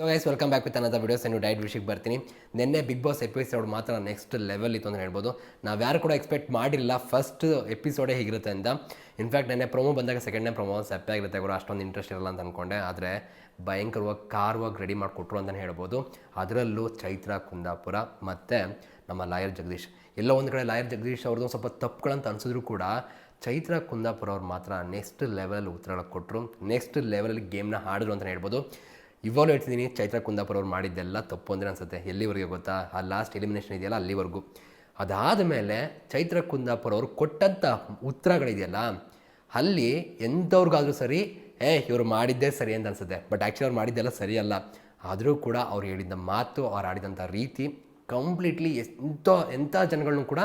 So guys welcome back with ಅನ್ನೋದ videos ನೀವು diet ವಿಷಯಕ್ಕೆ ಬರ್ತೀನಿ. ನಿನ್ನೆ ಬಿಗ್ ಬಾಸ್ ಎಪಿಸೋಡ್ ಮಾತ್ರ ನೆಕ್ಸ್ಟ್ ಲೆವೆಲ್ ಇತ್ತು ಅಂತ ಹೇಳ್ಬೋದು. ನಾವು ಯಾರು ಕೂಡ ಎಕ್ಸ್ಪೆಕ್ಟ್ ಮಾಡಿರಲಿಲ್ಲ ಫಸ್ಟ್ ಎಪಿಸೋಡೇ ಹೀಗಿರುತ್ತೆ ಅಂತ. ಇನ್ಫ್ಯಾಕ್ಟ್ ನೆನ್ನೆ ಪ್ರೊಮೋ ಬಂದಾಗ ಸೆಕೆಂಡ್ನೇ ಪ್ರೊಮೋ ಸಪ್ಪೆ ಆಗಿರುತ್ತೆ ಕೂಡ ಅಷ್ಟೊಂದು ಇಂಟ್ರೆಸ್ಟ್ ಇರಲ್ಲ ಅಂತ ಅಂದ್ಕೊಂಡೆ ಆದರೆ ಭಯಂಕರವಾಗಿ ಕಾರ್ವಾಗಿ ರೆಡಿ ಮಾಡಿಕೊಟ್ರು ಅಂತಲೇ ಹೇಳ್ಬೋದು. ಅದರಲ್ಲೂ ಚೈತ್ರ, ಕುಂದಾಪುರ ಮತ್ತು ನಮ್ಮ ಲಾಯರ್ ಜಗದೀಶ್. ಎಲ್ಲೋ ಒಂದು ಕಡೆ ಲಾಯರ್ ಜಗದೀಶ್ ಅವ್ರದ್ದು ಸ್ವಲ್ಪ ತಪ್ಪುಗಳಂತ ಅನಿಸಿದ್ರು ಕೂಡ ಚೈತ್ರ, ಕುಂದಾಪುರ ಅವ್ರು ಮಾತ್ರ ನೆಕ್ಸ್ಟ್ ಲೆವೆಲಲ್ಲಿ ಉತ್ತರ ಕೊಟ್ಟರು ನೆಕ್ಸ್ಟ್ ಲೆವೆಲಲ್ಲಿ ಗೇಮ್ನ ಆಡಿದ್ರು ಅಂತಲೇ ಹೇಳ್ಬೋದು. ಇವಾಗಲೂ ಹೇಳ್ತಿದ್ದೀನಿ, ಚೈತ್ರ ಕುಂದಾಪುರ ಅವ್ರು ಮಾಡಿದ್ದೆಲ್ಲ ತಪ್ಪು ಅಂದರೆ ಅನ್ಸುತ್ತೆ. ಎಲ್ಲಿವರೆಗೆ ಗೊತ್ತಾ? ಆ ಲಾಸ್ಟ್ ಎಲಿಮಿನೇಷನ್ ಇದೆಯಲ್ಲ ಅಲ್ಲಿವರೆಗೂ. ಅದಾದ ಮೇಲೆ ಚೈತ್ರ ಕುಂದಾಪುರ ಅವರು ಕೊಟ್ಟಂಥ ಉತ್ತರಗಳಿದೆಯಲ್ಲ, ಅಲ್ಲಿ ಎಂಥವ್ರಿಗಾದ್ರೂ ಸರಿ, ಏ, ಇವರು ಮಾಡಿದ್ದೇ ಸರಿ ಅಂತ ಅನ್ಸುತ್ತೆ. ಬಟ್ ಆ್ಯಕ್ಚುಲಿ ಅವ್ರು ಮಾಡಿದ್ದೆಲ್ಲ ಸರಿಯಲ್ಲ. ಆದರೂ ಕೂಡ ಅವ್ರು ಹೇಳಿದ್ದ ಮಾತು, ಅವ್ರು ಆಡಿದಂಥ ರೀತಿ ಕಂಪ್ಲೀಟ್ಲಿ ಎಂಥ ಎಂಥ ಜನಗಳನ್ನೂ ಕೂಡ,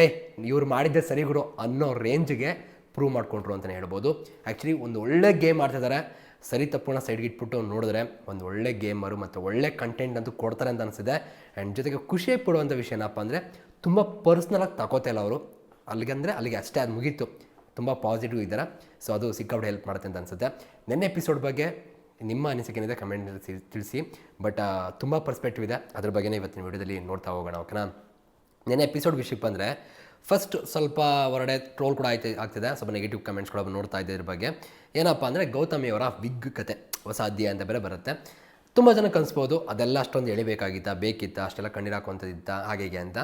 ಏ, ಇವ್ರು ಮಾಡಿದ್ದೆ ಸರಿ ಗುರು ಅನ್ನೋ ರೇಂಜ್ಗೆ ಪ್ರೂವ್ ಮಾಡಿಕೊಂಡ್ರು ಅಂತಲೇ ಹೇಳ್ಬೋದು. ಆ್ಯಕ್ಚುಲಿ ಒಂದು ಒಳ್ಳೆ ಗೇಮ್ ಆಡ್ತಿದ್ದಾರೆ ಸರಿ ತಪ್ಪುನ ಸೈಡ್ಗೆ ಇಟ್ಬಿಟ್ಟು ನೋಡಿದ್ರೆ ಒಂದು ಒಳ್ಳೆ ಗೇಮರು ಮತ್ತು ಒಳ್ಳೆ ಕಂಟೆಂಟ್ ಅಂತೂ ಕೊಡ್ತಾರೆ ಅಂತ ಅನಿಸಿದೆ. ಆ್ಯಂಡ್ ಜೊತೆಗೆ ಖುಷಿ ಪಡುವಂಥ ವಿಷಯ ಏನಪ್ಪ ಅಂದರೆ ತುಂಬ ಪರ್ಸ್ನಲಾಗಿ ತಗೋತಾ ಇಲ್ಲ ಅವರು. ಅಲ್ಲಿಗೆ ಅಂದರೆ ಅಲ್ಲಿಗೆ ಅಷ್ಟೇ, ಅದು ಮುಗೀತು. ತುಂಬ ಪಾಸಿಟಿವ್ ಇದ್ದಾರೆ ಸೊ ಅದು ಸಿಕ್ಕಾಪಟ್ಟೆ ಹೆಲ್ಪ್ ಮಾಡುತ್ತೆ ಅಂತ ಅನಿಸುತ್ತೆ. ನೆನ್ನೆ ಎಪಿಸೋಡ್ ಬಗ್ಗೆ ನಿಮ್ಮ ಅನಿಸಿಕೆ ಏನಿದೆ ಕಮೆಂಟ್ ತಿಳಿಸಿ. ಬಟ್ ತುಂಬ ಪರ್ಸ್ಪೆಕ್ಟಿವ್ ಇದೆ. ಅದ್ರ ಬಗ್ಗೆನೇ ಇವತ್ತಿನ ವಿಡಿಯೋದಲ್ಲಿ ನೋಡ್ತಾ ಹೋಗೋಣ ಓಕೆನಾ ನೆನ್ನೆ ಎಪಿಸೋಡ್ ವಿಷಯಕ್ಕೆ ಬಂದರೆ ಫಸ್ಟ್ ಸ್ವಲ್ಪ ಹೊರಡೆ ಟ್ರೋಲ್ ಕೂಡ ಆಯ್ತು ಆಗ್ತಿದೆ. ಸ್ವಲ್ಪ ನೆಗೆಟಿವ್ ಕಮೆಂಟ್ಸ್ಗಳು ನೋಡ್ತಾ ಇದ್ದೆ ಇದ್ರ ಬಗ್ಗೆ. ಏನಪ್ಪ ಅಂದರೆ ಗೌತಮಿಯವರ ವಿಗ್ ಕತೆ, ಹೊಸ ಅಧ್ಯಾಯ ಅಂತ ಬೇರೆ ಬರುತ್ತೆ. ತುಂಬ ಜನ ಕನ್ಸ್ಬೋದು, ಅದೆಲ್ಲ ಅಷ್ಟೊಂದು ಎಳಿಬೇಕಾಗಿತ್ತಾ, ಬೇಕಿತ್ತಾ, ಅಷ್ಟೆಲ್ಲ ಕಣ್ಣೀರು ಹಾಕುವಂಥದ್ದಿತ್ತ ಹಾಗೆ ಅಂತ.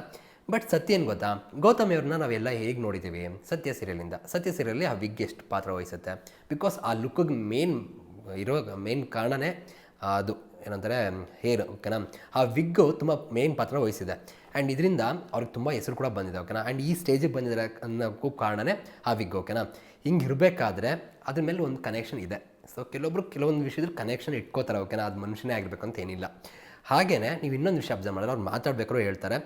ಬಟ್ ಸತ್ಯ ಏನು ಗೊತ್ತಾ? ಗೌತಮಿಯವ್ರನ್ನ ನಾವೆಲ್ಲ ಹೇಗೆ ನೋಡಿದ್ದೀವಿ ಸತ್ಯ ಸೀರಿಯಲಿಂದ ಸತ್ಯ ಸೀರಿಯಲ್ಲಿ ಆ ವಿಗ್ ಎಷ್ಟು ಪಾತ್ರ ವಹಿಸುತ್ತೆ? ಬಿಕಾಸ್ ಆ ಲುಕ್ಕಿಗೆ ಮೇನ್ ಇರೋ ಮೇನ್ ಕಾರಣನೇ ಅದು. ಏನಂತಾರೆ, ಹೇರ್ ಓಕೆನಾ ಆ ವಿಗ್ಗು ತುಂಬ ಮೇನ್ ಪಾತ್ರ ವಹಿಸಿದೆ. ಆ್ಯಂಡ್ ಇದರಿಂದ ಅವ್ರಿಗೆ ತುಂಬ ಹೆಸರು ಕೂಡ ಬಂದಿದೆ ಓಕೆನಾ ಆ್ಯಂಡ್ ಈ ಸ್ಟೇಜಿಗೆ ಬಂದಿದ್ದಾರೆ ಅನ್ನೋಕ್ಕೂ ಕಾರಣನೇ ಆ ವಿಗ್ ಓಕೆನಾ ಹಿಂಗೆ ಇರಬೇಕಾದ್ರೆ ಅದ್ರ ಮೇಲೆ ಒಂದು ಕನೆಕ್ಷನ್ ಇದೆ. ಸೊ ಕೆಲವೊಬ್ರು ಕೆಲವೊಂದು ವಿಷಯದಲ್ಲಿ ಕನೆಕ್ಷನ್ ಇಟ್ಕೋತಾರೆ ಓಕೆನಾ ಅದು ಮನುಷ್ಯನೇ ಆಗಿರಬೇಕು ಅಂತ ಏನಿಲ್ಲ. ಹಾಗೆಯೇ ನೀವು ಇನ್ನೊಂದು ವಿಷಯ ಅಬ್ಸರ್ವ್ ಮಾಡಿದ್ರೆ ಅವ್ರು ಮಾತಾಡ್ಬೇಕಾದ್ರು ಹೇಳ್ತಾರೆ.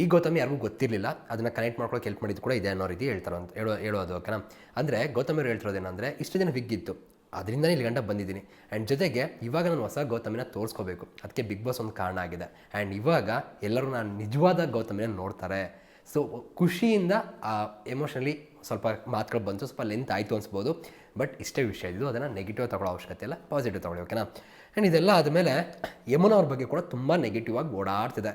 ಈ ಗೌತಮಿ ಯಾರಿಗೂ ಗೊತ್ತಿರಲಿಲ್ಲ. ಅದನ್ನು ಕನೆಕ್ಟ್ ಮಾಡ್ಕೊಳ್ಳೋಕೆ ಹೆಲ್ಪ್ ಮಾಡಿದ್ದು ಕೂಡ ಇದೆ ಅನ್ನೋ ರೀತಿ ಹೇಳ್ತಾರೆ ಅಂತ ಹೇಳೋ, ಹೇಳೋದು ಓಕೆನಾ ಅಂದರೆ ಗೌತಮಿಯವರು ಹೇಳ್ತಿರೋದು ಹೇಳ್ತಿರೋದೇನೆಂದರೆ ಇಷ್ಟು ದಿನ ವಿಗ್ಗಿತ್ತು ಅದರಿಂದನೇ ಇಲ್ಲಿ ಗಂಡ ಬಂದಿದ್ದೀನಿ. ಆ್ಯಂಡ್ ಜೊತೆಗೆ ಇವಾಗ ನಾನು ಹೊಸ ಗೌತಮಿನ ತೋರಿಸ್ಕೋಬೇಕು. ಅದಕ್ಕೆ ಬಿಗ್ ಬಾಸ್ ಒಂದು ಕಾರಣ ಆಗಿದೆ. ಆ್ಯಂಡ್ ಇವಾಗ ಎಲ್ಲರೂ ನಾನು ನಿಜವಾದ ಗೌತಮಿನ ನೋಡ್ತಾರೆ. ಸೊ ಖುಷಿಯಿಂದ, ಆ ಎಮೋಷನಲಿ ಸ್ವಲ್ಪ ಮಾತುಗಳು ಬಂತು. ಸ್ವಲ್ಪ ಲೆಂತ್ ಆಯಿತು ಅನ್ಸ್ಬೋದು. ಬಟ್ ಇಷ್ಟೇ ವಿಷಯ. ಇದು ಅದನ್ನು ನೆಗೆಟಿವ್ ತಗೊಳ್ಳೋ ಅವಶ್ಯಕತೆ ಇಲ್ಲ. ಪಾಸಿಟಿವ್ ತಗೊಳ್ಳಿ ಓಕೆನಾ ಆ್ಯಂಡ್ ಇದೆಲ್ಲ ಆದಮೇಲೆ ಯಮುನ ಅವ್ರ ಬಗ್ಗೆ ಕೂಡ ತುಂಬ ನೆಗೆಟಿವ್ ಆಗಿ ಓಡಾಡ್ತಿದೆ.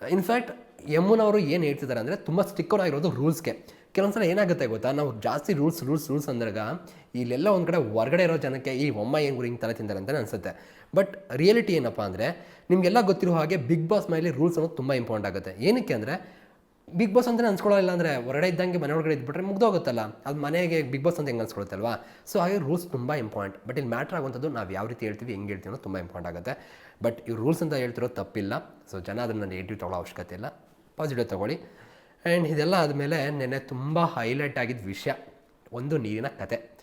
ಇನ್ಫ್ಯಾಕ್ಟ್ ಯಮುನ್ ಅವರು ಏನು ಹೇಳ್ತಿದ್ದಾರೆ ಅಂದರೆ ತುಂಬ ಸ್ಟಿಕ್ಕರ್ ಆಗಿರೋದು ರೂಲ್ಸ್ಗೆ ಕೆಲವೊಂದು ಸಲ ಏನಾಗುತ್ತೆ ಗೊತ್ತಾ? ನಾವು ಜಾಸ್ತಿ ರೂಲ್ಸ್ ರೂಲ್ಸ್ ರೂಲ್ಸ್ ಅಂದಾಗ ಇಲ್ಲೆಲ್ಲ ಒಂದು ಕಡೆ ಹೊರಗಡೆ ಇರೋ ಜನಕ್ಕೆ ಈ ಒಮ್ಮ ಏನು ಗುರು ಹಿಂಗೆ ತಲೆ ತಿಂತಾರೆ ಅಂತ ಅನಿಸುತ್ತೆ. ಬಟ್ ರಿಯಾಲಿಟಿ ಏನಪ್ಪ ಅಂದರೆ ನಿಮಗೆಲ್ಲ ಗೊತ್ತಿರೋ ಹಾಗೆ ಬಿಗ್ ಬಾಸ್ ಮೇಲೆ ರೂಲ್ಸ್ ಅನ್ನೋದು ತುಂಬ ಇಂಪಾರ್ಟೆಂಟ್ ಆಗುತ್ತೆ. ಏನಕ್ಕೆ ಅಂದರೆ ಬಿಗ್ ಬಾಸ್ ಅಂತ ಅನ್ಸ್ಕೊಳ್ಳೋಲ್ಲ ಅಂದರೆ ಹೊರಗಡೆ ಇದ್ದಂಗೆ ಮನೆ ಒಳಗಡೆ ಇದ್ಬಿಟ್ರೆ ಮುಗ್ದೋಗುತ್ತಲ್ಲ. ಅದು ಮನೆಗೆ ಬಿಗ್ ಬಾಸ್ ಅಂತ ಹೆಂಗೆ ಅನ್ಸ್ಕೊಳುತ್ತಲ್ವಾ ಸೊ ಹಾಗೆ ರೂಲ್ಸ್ ತುಂಬ ಇಂಪಾರ್ಟೆಂಟ್ ಬಟ್ ಇಲ್ಲಿ ಮ್ಯಾಟ್ರ್ ಆಗುವಂಥದ್ದು ನಾವು ಯಾವ ರೀತಿ ಹೇಳ್ತೀವಿ, ಹೆಂಗೆ ಹೇಳ್ತೀವಿ ಅನ್ನೋದು ತುಂಬ ಇಂಪಾರ್ಟೆಂಟ್ ಆಗುತ್ತೆ. ಬಟ್ ಈ ರೂಲ್ಸ್ ಅಂತ ಹೇಳ್ತಿರೋ ತಪ್ಪಿಲ್ಲ. ಸೊ ಜನ ಅದನ್ನು ನೆಗೆಟಿವ್ ತೊಗೊಳ್ಳೋ ಅವಶ್ಯಕತೆ ಇಲ್ಲ. ಪಾಸಿಟಿವ್ ತೊಗೊಳ್ಳಿ. ಆ್ಯಂಡ್ ಇದೆಲ್ಲ ಆದಮೇಲೆ ನೆನ್ನೆ ತುಂಬ ಹೈಲೈಟ್ ಆಗಿದ್ದ ವಿಷಯ. ಒಂದು ನೀರಿನ ಕತೆ.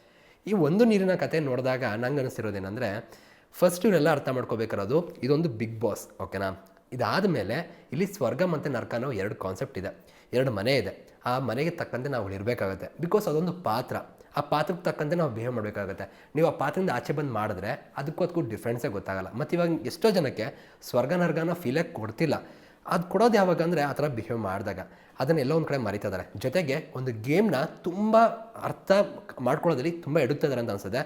ಈ ಒಂದು ನೀರಿನ ಕತೆ ನೋಡಿದಾಗ ನಂಗೆ ಅನಿಸ್ತಿರೋದೇನೆಂದರೆ ಫಸ್ಟ್ ಇವರೆಲ್ಲ ಅರ್ಥ ಮಾಡ್ಕೋಬೇಕಾರೋದು ಇದೊಂದು ಬಿಗ್ ಬಾಸ್ ಓಕೆನಾ ಇದಾದ ಮೇಲೆ ಇಲ್ಲಿ ಸ್ವರ್ಗ ಮತ್ತು ನರ್ಕ ಅನ್ನೋ ಎರಡು ಕಾನ್ಸೆಪ್ಟ್ ಇದೆ. ಎರಡು ಮನೆ ಇದೆ. ಆ ಮನೆಗೆ ತಕ್ಕಂತೆ ನಾವು ಇರಬೇಕಾಗತ್ತೆ. ಬಿಕಾಸ್ ಅದೊಂದು ಪಾತ್ರ. ಆ ಪಾತ್ರಕ್ಕೆ ತಕ್ಕಂತೆ ನಾವು ಬಿಹೇವ್ ಮಾಡಬೇಕಾಗುತ್ತೆ. ನೀವು ಆ ಪಾತ್ರದಿಂದ ಆಚೆ ಬಂದು ಮಾಡಿದ್ರೆ ಅದಕ್ಕೂ ಅದಕ್ಕೂ ಡಿಫ್ರೆನ್ಸೇ ಗೊತ್ತಾಗಲ್ಲ. ಮತ್ತು ಇವಾಗ ಎಷ್ಟೋ ಜನಕ್ಕೆ ಸ್ವರ್ಗ, ನರ್ಗನ ಫೀಲೇ ಕೊಡ್ತಿಲ್ಲ. ಅದು ಕೊಡೋದು ಯಾವಾಗ ಅಂದರೆ ಆ ಥರ ಬಿಹೇವ್ ಮಾಡಿದಾಗ. ಅದನ್ನ ಎಲ್ಲೋ ಒಂದು ಕಡೆ ಮರಿತಾ ಇದ್ದಾರೆ ಜೊತೆಗೆ ಒಂದು ಗೇಮ್ನ ತುಂಬ ಅರ್ಥ ಮಾಡ್ಕೊಳ್ಳೋದ್ರಲ್ಲಿ ತುಂಬ ಎಡುತ್ತಿದ್ದಾರೆ ಅಂತ ಅನ್ಸುತ್ತೆ.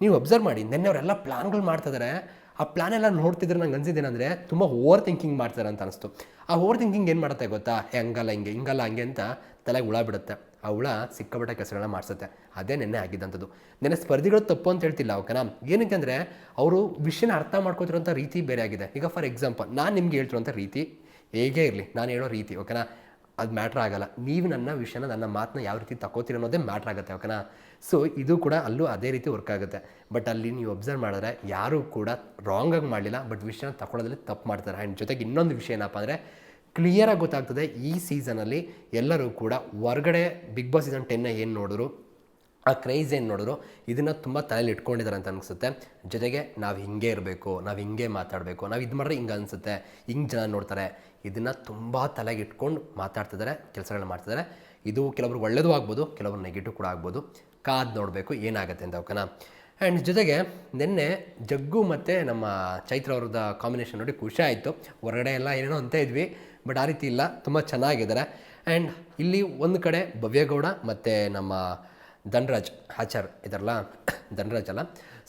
ನೀವು ಅಬ್ಸರ್ವ್ ಮಾಡಿ, ನೆನ್ನೆ ಅವರೆಲ್ಲ ಪ್ಲಾನ್ಗಳು ಮಾಡ್ತಿದ್ದಾರೆ ಆ ಪ್ಲಾನ್ ಎಲ್ಲ ನೋಡ್ತಿದ್ರೆ ನಂಗೆ ಅನ್ಸಿದ್ದೇನೆಂದರೆ ತುಂಬ ಓವರ್ ಥಿಂಕಿಂಗ್ ಮಾಡ್ತಾರೆ ಅಂತ ಅನಿಸ್ತು. ಆ ಓವರ್ ಥಿಂಕಿಂಗ್ ಏನು ಮಾಡುತ್ತೆ ಗೊತ್ತಾ? ಹಂಗಲ್ಲ ಹಿಂಗೆ, ಹಿಂಗಲ್ಲ ಹಂಗೆ ಅಂತ ತಲೆಗೆ ಹುಳ ಬಿಡುತ್ತೆ ಹುಳ ಸಿಕ್ಕಾಪಟ್ಟೆ ಕೆಲಸಗಳನ್ನ ಮಾಡಿಸುತ್ತೆ. ಅದೇ ನೆನ್ನೆ ಆಗಿದ್ದಂಥದ್ದು. ನೆನ್ನೆ ಸ್ಪರ್ಧಿಗಳು ತಪ್ಪು ಅಂತ ಹೇಳ್ತಿಲ್ಲ, ಓಕೆನಾ? ಏನಕ್ಕೆ ಅಂದರೆ, ಅವರು ವಿಷಯನ ಅರ್ಥ ಮಾಡ್ಕೋತಿರೋಂಥ ರೀತಿ ಬೇರೆ ಆಗಿದೆ. ಈಗ ಫಾರ್ ಎಕ್ಸಾಂಪಲ್ ನಾನು ನಿಮ್ಗೆ ಹೇಳ್ತಿರೋಂಥ ರೀತಿ ಹೇಗೇ ಇರಲಿ, ನಾನು ಹೇಳೋ ರೀತಿ, ಓಕೆನಾ? ಅದು ಮ್ಯಾಟ್ರ್ ಆಗಲ್ಲ. ನೀವು ನನ್ನ ವಿಷಯನ, ನನ್ನ ಮಾತನ್ನ ಯಾವ ರೀತಿ ತಗೋತೀರ ಅನ್ನೋದೇ ಮ್ಯಾಟ್ರ್ ಆಗುತ್ತೆ, ಓಕೆನಾ? ಸೊ ಇದು ಕೂಡ ಅಲ್ಲೂ ಅದೇ ರೀತಿ ವರ್ಕ್ ಆಗುತ್ತೆ. ಬಟ್ ಅಲ್ಲಿ ನೀವು ಅಬ್ಸರ್ವ್ ಮಾಡಿದ್ರೆ, ಯಾರೂ ಕೂಡ ರಾಂಗಾಗಿ ಮಾಡಲಿಲ್ಲ ಬಟ್ ವಿಷಯನ ತಗೊಳ್ಳೋದ್ರಲ್ಲಿ ತಪ್ಪು ಮಾಡ್ತಾರೆ ಆ್ಯಂಡ್ ಜೊತೆಗೆ ಇನ್ನೊಂದು ವಿಷಯ ಏನಪ್ಪ ಅಂದರೆ ಕ್ಲಿಯರಾಗಿ ಗೊತ್ತಾಗ್ತದೆ ಈ ಸೀಸನಲ್ಲಿ ಎಲ್ಲರೂ ಕೂಡ ಹೊರಗಡೆ ಬಿಗ್ ಬಾಸ್ ಸೀಸನ್ ಟೆನ್ನ ಏನು ನೋಡಿದ್ರು, ಆ ಕ್ರೈಸ್ ಏನು ನೋಡಿದ್ರು, ಇದನ್ನು ತುಂಬ ತಲೆಯಲ್ಲಿ ಇಟ್ಕೊಂಡಿದ್ದಾರೆ ಅಂತ ಅನಿಸುತ್ತೆ. ಜೊತೆಗೆ ನಾವು ಹಿಂಗೆ ಇರಬೇಕು, ನಾವು ಹಿಂಗೆ ಮಾತಾಡಬೇಕು, ನಾವು ಇದು ಮಾಡಿದ್ರೆ ಹಿಂಗೆ ಅನಿಸುತ್ತೆ, ಹಿಂಗೆ ಜನ ನೋಡ್ತಾರೆ. ಇದನ್ನು ತುಂಬ ತಲೆಗೆ ಇಟ್ಕೊಂಡು ಮಾತಾಡ್ತಿದ್ದಾರೆ ಕೆಲಸಗಳನ್ನ ಮಾಡ್ತಿದ್ದಾರೆ ಇದು ಕೆಲವರು ಒಳ್ಳೆಯದು ಆಗ್ಬೋದು, ಕೆಲವರು ನೆಗೆಟಿವ್ ಕೂಡ ಆಗ್ಬೋದು. ಕಾದು ನೋಡಬೇಕು ಏನಾಗುತ್ತೆ ಅಂತ ಓಕೆನಾ? ಆ್ಯಂಡ್ ಜೊತೆಗೆ ನಿನ್ನೆ ಜಗ್ಗು ಮತ್ತು ನಮ್ಮ ಚೈತ್ರ ಅವ್ರದ್ದು ಕಾಂಬಿನೇಷನ್ ನೋಡಿ ಖುಷಿ ಆಯಿತು. ಹೊರಗಡೆ ಎಲ್ಲ ಏನೇನೋ ಅಂತ ಇದ್ವಿ ಬಟ್ ಆ ರೀತಿ ಇಲ್ಲ. ತುಂಬ ಚೆನ್ನಾಗಿದ್ದಾರೆ. ಆ್ಯಂಡ್ ಇಲ್ಲಿ ಒಂದು ಕಡೆ ಭವ್ಯಗೌಡ ಮತ್ತು ನಮ್ಮ ಧನ್ರಾಜ್ ಆಚಾರ್ ಇದಾರಲ್ಲ ಧನ್ರಾಜ್ ಅಲ್ಲ.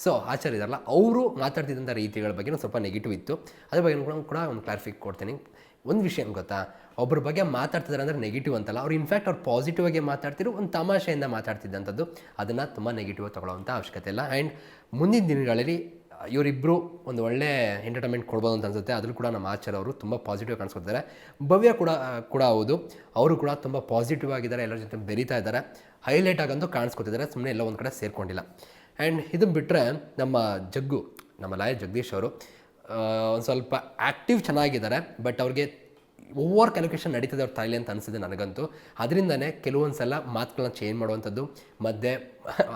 ಸೊ ಆಚಾರ್ ಇದಾರಲ್ಲ ಅವರು ಮಾತಾಡ್ತಿದ್ದಂಥ ರೀತಿಗಳ ಬಗ್ಗೆ ಸ್ವಲ್ಪ ನೆಗೆಟಿವ್ ಇತ್ತು. ಅದ್ರ ಬಗ್ಗೆ ಕೂಡ ಕೂಡ ಒಂದು ಕ್ಲಾರಿಫಿಕ್ ಕೊಡ್ತೀನಿ. ಒಂದು ವಿಷಯ ಏನು ಗೊತ್ತಾ? ಒಬ್ಬರ ಬಗ್ಗೆ ಮಾತಾಡ್ತಿದ್ದಾರೆ ಅಂದರೆ ನೆಗೆಟಿವ್ ಅಂತಲ್ಲ. ಅವ್ರು ಇನ್ಫ್ಯಾಕ್ಟ್ ಅವ್ರು ಪಾಸಿಟಿವ್ ಆಗಿ ಮಾತಾಡ್ತಿರೋ ಒಂದು ತಮಾಷೆಯಿಂದ ಮಾತಾಡ್ತಿದ್ದಂಥದ್ದು. ಅದನ್ನು ತುಂಬ ನೆಗೆಟಿವ್ ತೊಗೊಳ್ಳೋವಂಥ ಅವಶ್ಯಕತೆ ಇಲ್ಲ. ಆ್ಯಂಡ್ ಮುಂದಿನ ದಿನಗಳಲ್ಲಿ ಇವರಿಬ್ಬರು ಒಂದು ಒಳ್ಳೆ ಎಂಟರ್ಟೈನ್ಮೆಂಟ್ ಕೊಡ್ಬೋದು ಅಂತ ಅನ್ಸುತ್ತೆ. ಅದರಲ್ಲೂ ಕೂಡ ನಮ್ಮ ಆಚಾರ ಅವರು ತುಂಬ ಪಾಸಿಟಿವ್ ಕಾಣಿಸ್ಕೊತಾರೆ ಭವ್ಯ ಕೂಡ ಕೂಡ ಹೌದು. ಅವರು ಕೂಡ ತುಂಬ ಪಾಸಿಟಿವ್ ಆಗಿದ್ದಾರೆ. ಎಲ್ಲರ ಜೊತೆ ಬೆರೀತಾ ಇದ್ದಾರೆ. ಹೈಲೈಟ್ ಆಗಂತೂ ಕಾಣಿಸ್ಕೊತಿದ್ದಾರೆ. ಸುಮ್ಮನೆ ಎಲ್ಲ ಒಂದು ಕಡೆ ಸೇರಿಕೊಂಡಿಲ್ಲ. ಆ್ಯಂಡ್ ಇದನ್ನು ಬಿಟ್ಟರೆ ನಮ್ಮ ಜಗ್ಗು, ನಮ್ಮ ಲಾಯ ಜಗದೀಶ್ ಅವರು ಒಂದು ಸ್ವಲ್ಪ ಆ್ಯಕ್ಟಿವ್ ಚೆನ್ನಾಗಿದ್ದಾರೆ ಬಟ್ ಅವ್ರಿಗೆ ಓವರ್ ಕ್ಯಾಲ್ಕುಲೇಷನ್ ನಡೀತದೆ ಅವ್ರ ತಲೆ ಅಂತ ಅನಿಸಿದೆ ನನಗಂತೂ. ಅದರಿಂದನೇ ಕೆಲವೊಂದು ಸಲ ಮಾತುಗಳನ್ನ ಚೇಂಜ್ ಮಾಡುವಂಥದ್ದು ಮತ್ತೆ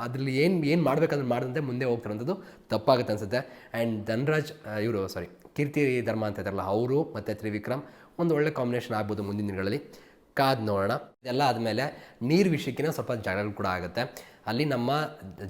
ಅದರಲ್ಲಿ ಏನು ಏನು ಮಾಡಬೇಕಂದ್ರೆ ಮಾಡಿದಂತೆ ಮುಂದೆ ಹೋಗ್ತಿರೋಂಥದ್ದು ತಪ್ಪಾಗುತ್ತೆ ಅನಿಸುತ್ತೆ. ಆ್ಯಂಡ್ ಧನ್ರಾಜ್ ಇವರು ಸಾರಿ ಕೀರ್ತಿ ಧರ್ಮ ಅಂತ ಇದ್ದಾರಲ್ಲ, ಅವರು ಮತ್ತು ತ್ರಿವಿಕ್ರಮ್, ಒಂದು ಒಳ್ಳೆ ಕಾಂಬಿನೇಷನ್ ಆಗ್ಬೋದು ಮುಂದಿನ ದಿನಗಳಲ್ಲಿ. ಕಾದ್ ನೋಡೋಣ. ಇದೆಲ್ಲ ಆದಮೇಲೆ ನೀರು ವಿಷಯಕ್ಕಿನ ಸ್ವಲ್ಪ ಜಾಗಗಳು ಕೂಡ ಆಗುತ್ತೆ. ಅಲ್ಲಿ ನಮ್ಮ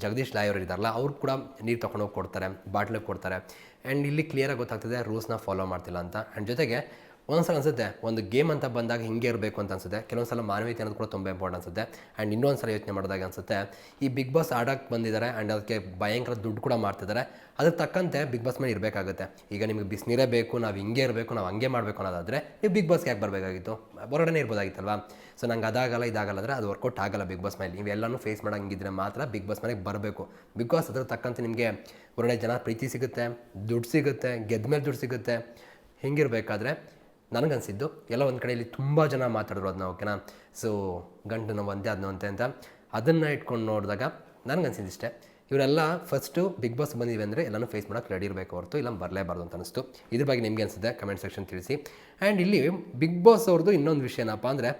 ಜಗದೀಶ್ ಲಾಯ್ ಅವರು ಇದ್ದಾರಲ್ಲ ಅವ್ರು ಕೂಡ ನೀರು ತೊಗೊಂಡೋಗಿ ಕೊಡ್ತಾರೆ, ಬಾಟ್ಲಿಗೆ ಕೊಡ್ತಾರೆ. ಆ್ಯಂಡ್ ಇಲ್ಲಿ ಕ್ಲಿಯರಾಗಿ ಗೊತ್ತಾಗ್ತದೆ ರೂಲ್ಸ್ನ ಫಾಲೋ ಮಾಡ್ತಿಲ್ಲ ಅಂತ. ಆ್ಯಂಡ್ ಜೊತೆಗೆ ಒಂದೊಂದ್ಸಲ ಅನಿಸುತ್ತೆ, ಒಂದು ಗೇಮ್ ಅಂತ ಬಂದಾಗ ಹಿಂಗೆ ಇರಬೇಕು ಅಂತ ಅನಿಸುತ್ತೆ. ಕೆಲವೊಂದು ಸಲ ಮಾನವೀಯತೆ ಅನ್ನೋದು ಕೂಡ ತುಂಬ ಇಂಪಾರ್ಟೆಂಟ್ ಅನ್ಸುತ್ತೆ. ಆ್ಯಂಡ್ ಇನ್ನೊಂದು ಸಲ ಯೋಚನೆ ಮಾಡಿದಾಗ ಅನ್ಸುತ್ತೆ, ಈ ಬಿಗ್ ಬಾಸ್ ಆಡೋಕ್ಕೆ ಬಂದಿದ್ದಾರೆ ಆ್ಯಂಡ್ ಅದಕ್ಕೆ ಭಯಂಕರ ದುಡ್ಡು ಕೂಡ ಮಾಡ್ತಿದ್ದಾರೆ ಅದ್ರ ತಕ್ಕಂತೆ ಬಿಗ್ ಬಾಸ್ ಮೇಲೆ ಇರಬೇಕಾಗುತ್ತೆ. ಈಗ ನಿಮಗೆ ಬಿಸಿನೀರೇ ಬೇಕು, ನಾವು ಹಿಂಗೆ ಇರಬೇಕು, ನಾವು ಹಂಗೆ ಮಾಡಬೇಕು ಅನ್ನೋದಾದರೆ ನೀವು ಬಿಗ್ ಬಾಸ್ಗೆ ಯಾಕೆ ಬರಬೇಕಾಗಿತ್ತು? ಹೊರಗಡೆ ಇರ್ಬೋದಾಗಿತ್ತಲ್ವಾ? ಸೊ ನಂಗೆ ಅದಾಗಲ್ಲ, ಇದಾಗಲ್ಲ ಅಂದರೆ ಅದು ವರ್ಕೌಟ್ ಆಗಲ್ಲ ಬಿಗ್ ಬಾಸ್ ಮೇಲೆ. ನೀವೆಲ್ಲನೂ ಫೇಸ್ ಮಾಡೋಂಗಿದ್ರೆ ಮಾತ್ರ ಬಿಗ್ ಬಾಸ್ ಮನೆಗೆ ಬರಬೇಕು. ಬಿಗ್ ಬಾಸ್ ಅದ್ರ ತಕ್ಕಂತೆ ನಿಮಗೆ ಒಳ್ಳೆ ಜನ ಪ್ರೀತಿ ಸಿಗುತ್ತೆ, ದುಡ್ಡು ಸಿಗುತ್ತೆ ಗೆದ್ದ ಮೇಲೆ ದುಡ್ಡು ಸಿಗುತ್ತೆ. ಹಿಂಗಿರಬೇಕಾದ್ರೆ ನನಗನ್ಸಿದ್ದು ಎಲ್ಲ ಒಂದು ಕಡೆಯಲ್ಲಿ ತುಂಬ ಜನ ಮಾತಾಡಿದ್ರು ಅದನ್ನ ಓಕೆನಾ ಸೊ ಗಂಟು ನೋವು ಅಂತೆ ಅದನ್ನ ಅಂತೆ ಅಂತ ಅದನ್ನು ಇಟ್ಕೊಂಡು ನೋಡಿದಾಗ ನನಗನ್ಸಿದ್ದು ಇಷ್ಟೇ. ಇವರೆಲ್ಲ ಫಸ್ಟು ಬಿಗ್ ಬಾಸ್ ಬಂದಿವೆ ಅಂದರೆ ಎಲ್ಲನೂ ಫೇಸ್ ಮಾಡೋಕ್ಕೆ ರೆಡಿ ಇರಬೇಕು ಹೊರತು, ಇಲ್ಲ ಬರಲೇಬಾರ್ದು ಅಂತ ಅನಿಸ್ತು. ಇದ್ರ ಬಗ್ಗೆ ನಿಮಗೆ ಅನಿಸುತ್ತೆ? ಕಮೆಂಟ್ ಸೆಕ್ಷನ್ ತಿಳಿಸಿ. ಆ್ಯಂಡ್ ಇಲ್ಲಿ ಬಿಗ್ ಬಾಸ್ ಅವ್ರದ್ದು ಇನ್ನೊಂದು ವಿಷಯ ಏನಪ್ಪ ಅಂದರೆ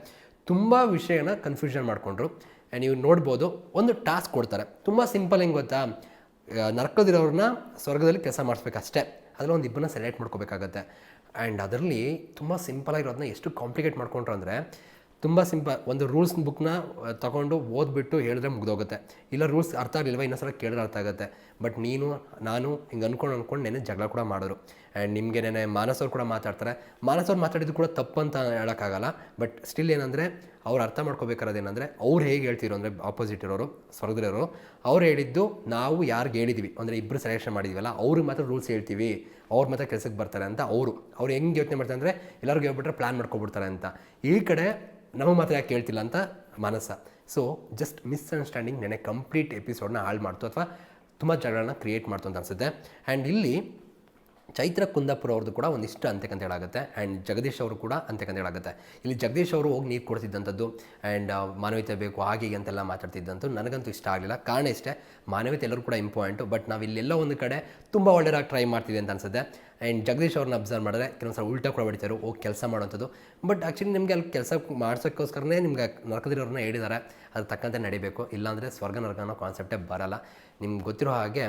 ತುಂಬ ವಿಷಯನ ಕನ್ಫ್ಯೂಷನ್ ಮಾಡಿಕೊಂಡ್ರು. ಆ್ಯಂಡ್ ನೀವು ನೋಡ್ಬೋದು, ಒಂದು ಟಾಸ್ಕ್ ಕೊಡ್ತಾರೆ. ತುಂಬ ಸಿಂಪಲ್ ಹೆಂಗೆ ಗೊತ್ತಾ? ನರ್ಕದಿರೋರನ್ನ ನರಕದಿರೋರನ್ನ ಸ್ವರ್ಗದಲ್ಲಿ ಕೆಲಸ ಮಾಡಿಸ್ಬೇಕಷ್ಟೇ. ಅದರಲ್ಲಿ ಒಂದು ಇಬ್ಬರನ್ನ ಸೆಲೆಕ್ಟ್ ಮಾಡ್ಕೋಬೇಕಾಗತ್ತೆ. ಆ್ಯಂಡ್ ಅದರಲ್ಲಿ ತುಂಬ ಸಿಂಪಲಾಗಿರೋದನ್ನ ಎಷ್ಟು ಕಾಂಪ್ಲಿಕೇಟ್ ಮಾಡ್ಕೊಂಡ್ರು ಅಂದರೆ ತುಂಬ ಸಿಂಪಲ್ ಒಂದು ರೂಲ್ಸ್ ಬುಕ್ನ ತಗೊಂಡು ಓದ್ಬಿಟ್ಟು ಹೇಳಿದ್ರೆ ಮುಗ್ದೋಗುತ್ತೆ. ಇಲ್ಲ ರೂಲ್ಸ್ ಅರ್ಥ ಆಗಲಿಲ್ವ ಇನ್ನೊಂದ್ಸಲ ಕೇಳಿದ್ರೆ ಅರ್ಥ ಆಗುತ್ತೆ. ಬಟ್ ನೀನು, ನಾನು ಹಿಂಗೆ ಅಂದ್ಕೊಂಡು ಅಂದ್ಕೊಂಡು ನೆನೆ ಜಗಳ ಕೂಡ ಮಾಡಿದ್ರು. ಆ್ಯಂಡ್ ನಿಮಗೆ ನೆನೆ ಮಾನಸವ್ರು ಕೂಡ ಮಾತಾಡ್ತಾರೆ. ಮಾನಸವ್ರು ಮಾತಾಡಿದ್ರು ಕೂಡ ತಪ್ಪು ಅಂತ ಹೇಳೋಕ್ಕಾಗಲ್ಲ. ಬಟ್ ಸ್ಟಿಲ್ ಏನಂದರೆ, ಅವ್ರು ಅರ್ಥ ಮಾಡ್ಕೋಬೇಕಾರೋದು ಏನಂದರೆ ಅವ್ರು ಹೇಗೆ ಹೇಳ್ತಿರೋ ಅಂದರೆ ಆಪೋಸಿಟ್ ಇರೋರು, ಸ್ವರ್ಗದಲ್ಲಿರೋರು, ಅವ್ರು ಹೇಳಿದ್ದು ನಾವು ಯಾರಿಗೆ ಹೇಳಿದ್ವಿ? ಅಂದರೆ ಇಬ್ಬರು ಸೆಲೆಕ್ಷನ್ ಮಾಡಿದ್ವಲ್ಲ, ಅವ್ರಿಗೆ ಮಾತ್ರ ರೂಲ್ಸ್ ಹೇಳ್ತೀವಿ. ಅವ್ರ ಮಾತ್ರ ಕೆಲಸಕ್ಕೆ ಬರ್ತಾರೆ ಅಂತ ಅವರು. ಅವ್ರು ಹೆಂಗೆ ಯೋಚನೆ ಮಾಡ್ತಾರೆ ಅಂದರೆ, ಎಲ್ಲರಿಗೂ ಹೇಳ್ಬಿಟ್ರೆ ಪ್ಲ್ಯಾನ್ ಮಾಡ್ಕೊಬಿಡ್ತಾರೆ ಅಂತ. ಈ ಕಡೆ ನಮಗೆ ಮಾತ್ರ ಯಾಕೆ ಕೇಳ್ತಿಲ್ಲ ಅಂತ ಮನಸ್ಸ ಸೊ ಜಸ್ಟ್ ಮಿಸ್ಅಂಡರ್ಸ್ಟ್ಯಾಂಡಿಂಗ್ ನೆನೆ ಕಂಪ್ಲೀಟ್ ಎಪಿಸೋಡ್ನ ಹಾಳು ಮಾಡ್ತು, ಅಥವಾ ತುಂಬ ಜಗಳನ್ನ ಕ್ರಿಯೇಟ್ ಮಾಡ್ತು ಅಂತ ಅನಿಸುತ್ತೆ. ಆ್ಯಂಡ್ ಇಲ್ಲಿ ಚೈತ್ರ ಕುಂದಾಪುರ ಅವ್ರದ್ದು ಕೂಡ ಒಂದಿಷ್ಟು ಹೇಳಾಗುತ್ತೆ ಆ್ಯಂಡ್ ಜಗದೀಶ್ ಅವರು ಕೂಡ ಅಂತ್ಯಕಂತೆಗಳಾಗುತ್ತೆ ಇಲ್ಲಿ ಜಗದೀಶ್ ಅವರು ಹೋಗಿ ನೀರು ಕೊಡ್ತಿದ್ದಂಥದ್ದು ಆ್ಯಂಡ್ ಮಾನವೀಯತೆ ಬೇಕು, ಹಾಗೆ ಅಂತೆಲ್ಲ ಮಾತಾಡ್ತಿದ್ದಂಥದ್ದು ನನಗಂತೂ ಇಷ್ಟ ಆಗಲಿಲ್ಲ. ಕಾರಣ ಇಷ್ಟೇ, ಮಾನವೀಯತೆ ಎಲ್ಲರೂ ಕೂಡ ಇಂಪಾರ್ಟೆಂಟು ಬಟ್ ನಾವು ಇಲ್ಲೆಲ್ಲ ಒಂದು ಕಡೆ ತುಂಬ ಒಳ್ಳೆಯದಾಗಿ ಟ್ರೈ ಮಾಡ್ತೀವಿ ಅಂತ ಅನ್ಸುತ್ತೆ. ಆ್ಯಂಡ್ ಜಗದೀಶ್ ಅವ್ರನ್ನ ಅಬ್ಸರ್ವ್ ಮಾಡಿದ್ರೆ ಕೆಲವೊಂದು ಸಲ ಉಲ್ಟಾ ಕೂಡ ಹೊಡಿತಾರೆ ಹೋಗಿ ಕೆಲಸ ಮಾಡುವಂಥದ್ದು ಬಟ್ ಆ್ಯಕ್ಚುಲಿ ನಿಮಗೆ ಅಲ್ಲಿ ಕೆಲಸ ಮಾಡಿಸೋಕ್ಕೋಸ್ಕರನೇ ನಿಮ್ಗೆ ನರಕದಿರೋರನ್ನ ಹೇಳಿದ್ದಾರೆ. ಅದು ತಕ್ಕಂತೆ ನಡಿಬೇಕು. ಇಲ್ಲಾಂದರೆ ಸ್ವರ್ಗ ನರಕ ಅನ್ನೋ ಕಾನ್ಸೆಪ್ಟೇ ಬರಲ್ಲ. ನಿಮ್ಗೆ ಗೊತ್ತಿರೋ ಹಾಗೆ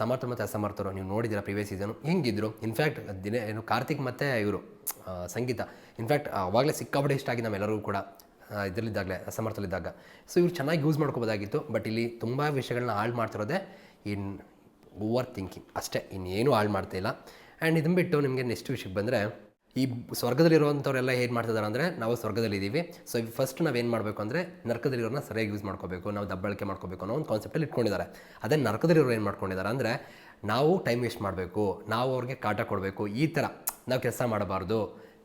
ಸಮರ್ಥ ಮತ್ತು ಅಸಮರ್ಥರು, ನೀವು ನೋಡಿದ್ದೀರ ಪ್ರಿವಿಯಸ್ ಸೀಸನು ಹೆಂಗಿದ್ರು? ಇನ್ಫ್ಯಾಕ್ಟ್ ದಿನ, ಏನು, ಕಾರ್ತಿಕ್ ಮತ್ತು ಇವರು ಸಂಗೀತ. ಇನ್ಫ್ಯಾಕ್ಟ್ ಆವಾಗಲೇ ಸಿಕ್ಕಾಪಟ್ಟೆ ಇಷ್ಟ ಆಗಿ ನಮ್ಮೆಲ್ಲರಿಗೂ ಕೂಡ ಇದರಲ್ಲಿದ್ದಾಗಲೇ ಅಸಮರ್ಥಲಿದ್ದಾಗ ಸೊ ಇವ್ರು ಚೆನ್ನಾಗಿ ಯೂಸ್ ಮಾಡ್ಕೋಬೋದಾಗಿತ್ತು ಬಟ್ ಇಲ್ಲಿ ತುಂಬ ವಿಷಯಗಳನ್ನ ಹಾಳು ಮಾಡ್ತಿರೋದೇ ಇನ್ ಓವರ್ ಥಿಂಕಿಂಗ್ ಅಷ್ಟೇ ಇನ್ನೇನು ಹಾಳು ಮಾಡ್ತಾ ಇಲ್ಲ. ಆ್ಯಂಡ್ ಇದನ್ನು ಬಿಟ್ಟು ನಿಮಗೆ ನೆಕ್ಸ್ಟ್ ವಿಷಯಕ್ಕೆ ಬಂದರೆ ಈ ಸ್ವರ್ಗದಲ್ಲಿರುವಂಥವ್ರೆಲ್ಲ ಏನು ಮಾಡ್ತಿದ್ದಾರೆ ಅಂದರೆ ನಾವು ಸ್ವರ್ಗದಲ್ಲಿದ್ದೀವಿ. ಸೊ ಫಸ್ಟ್ ನಾವೇನು ಮಾಡಬೇಕು ಅಂದರೆ ನರ್ಕದಲ್ಲಿರೋನ ಸರಿಯಾಗಿ ಯೂಸ್ ಮಾಡ್ಕೋಬೇಕು, ನಾವು ದಬ್ಬಳಿಕೆ ಮಾಡ್ಕೋಬೇಕು ಅನ್ನೋ ಒಂದು ಕಾನ್ಸೆಪ್ಟಲ್ಲಿ ಇಟ್ಕೊಂಡಿದ್ದಾರೆ. ಅದೇ ನರಕದಲ್ಲಿರೋರು ಏನು ಮಾಡ್ಕೊಂಡಿದ್ದಾರೆ ಅಂದರೆ ನಾವು ಟೈಮ್ ವೇಸ್ಟ್ ಮಾಡಬೇಕು, ನಾವು ಅವ್ರಿಗೆ ಕಾಟ ಕೊಡಬೇಕು, ಈ ಥರ ನಾವು ಕೆಲಸ ಮಾಡಬಾರ್ದು.